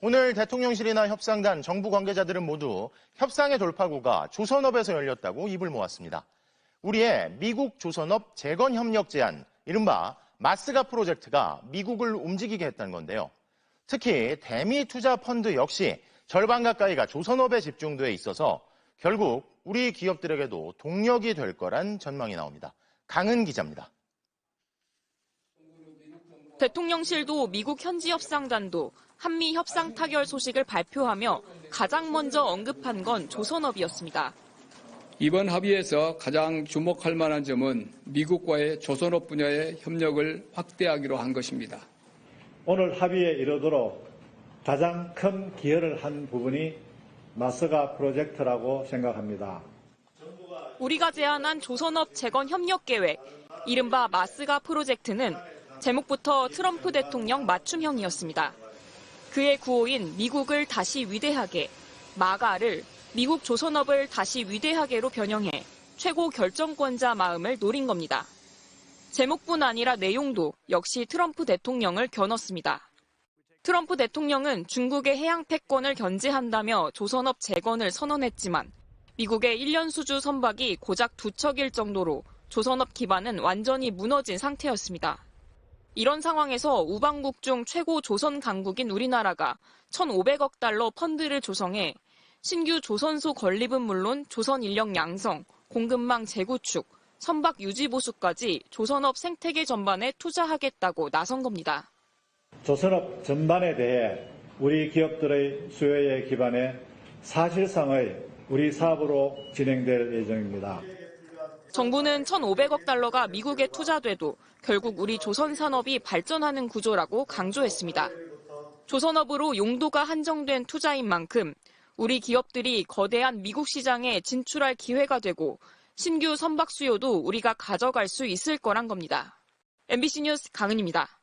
오늘 대통령실이나 협상단, 정부 관계자들은 모두 협상의 돌파구가 조선업에서 열렸다고 입을 모았습니다. 우리의 미국 조선업 재건 협력 제안, 이른바 마스가 프로젝트가 미국을 움직이게 했다는 건데요. 특히 대미 투자 펀드 역시 절반 가까이가 조선업에 집중돼 있어서 결국 우리 기업들에게도 동력이 될 거란 전망이 나옵니다. 강은 기자입니다. 대통령실도 미국 현지 협상단도 한미 협상 타결 소식을 발표하며 가장 먼저 언급한 건 조선업이었습니다. 이번 합의에서 가장 주목할 만한 점은 미국과의 조선업 분야의 협력을 확대하기로 한 것입니다. 오늘 합의에 이르도록 가장 큰 기여를 한 부분이 마스가 프로젝트라고 생각합니다. 우리가 제안한 조선업 재건 협력 계획, 이른바 마스가 프로젝트는 제목부터 트럼프 대통령 맞춤형이었습니다. 그의 구호인 미국을 다시 위대하게, 마가를 미국 조선업을 다시 위대하게로 변형해 최고 결정권자 마음을 노린 겁니다. 제목뿐 아니라 내용도 역시 트럼프 대통령을 겨눴습니다. 트럼프 대통령은 중국의 해양 패권을 견제한다며 조선업 재건을 선언했지만 미국의 1년 수주 선박이 고작 두 척일 정도로 조선업 기반은 완전히 무너진 상태였습니다. 이런 상황에서 우방국 중 최고 조선 강국인 우리나라가 1,500억 달러 펀드를 조성해 신규 조선소 건립은 물론 조선 인력 양성, 공급망 재구축, 선박 유지 보수까지 조선업 생태계 전반에 투자하겠다고 나선 겁니다. 조선업 전반에 대해 우리 기업들의 수요에 기반해 사실상의 우리 사업으로 진행될 예정입니다. 정부는 1,500억 달러가 미국에 투자돼도 결국 우리 조선 산업이 발전하는 구조라고 강조했습니다. 조선업으로 용도가 한정된 투자인 만큼 우리 기업들이 거대한 미국 시장에 진출할 기회가 되고 신규 선박 수요도 우리가 가져갈 수 있을 거란 겁니다. MBC 뉴스 강은입니다.